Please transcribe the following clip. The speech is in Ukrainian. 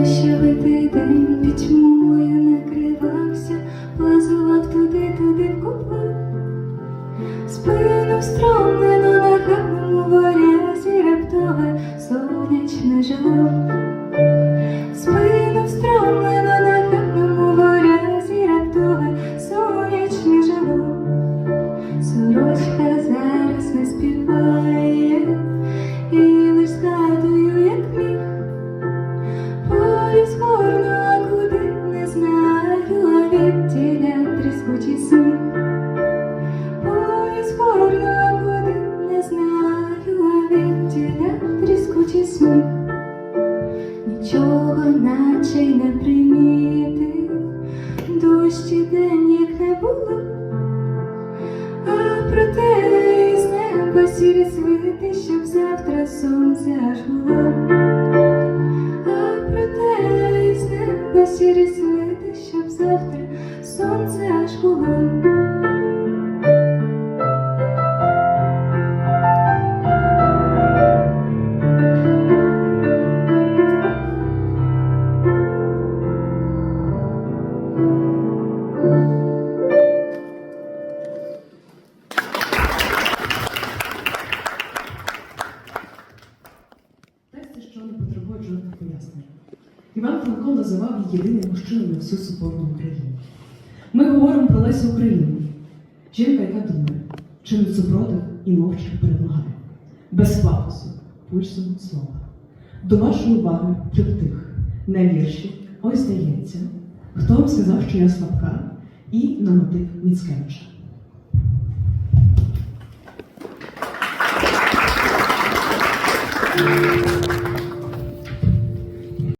прощавити день пітьму я накривався, плазував туди, туди в купу, спину встромлену на хатному варязі раптове сонячне жало. Наче й не примітив, дощі день як не було. А проте із неба сірі свити, щоб завтра сонце аж було. А проте із неба сірі свити, щоб завтра сонце аж було. Іван Франко називав її єдиним мужчиною на всю суботну Україну. Ми говоримо про Лесю Україну. Жінка, яка думає, чинить супротив і мовчки перемагає. Без пафосу, пульсом слова. До вашої уваги триптих. Не вірші, ось здається. Хто вам сказав, що я слабка, і на мотив Міцкевича. Thank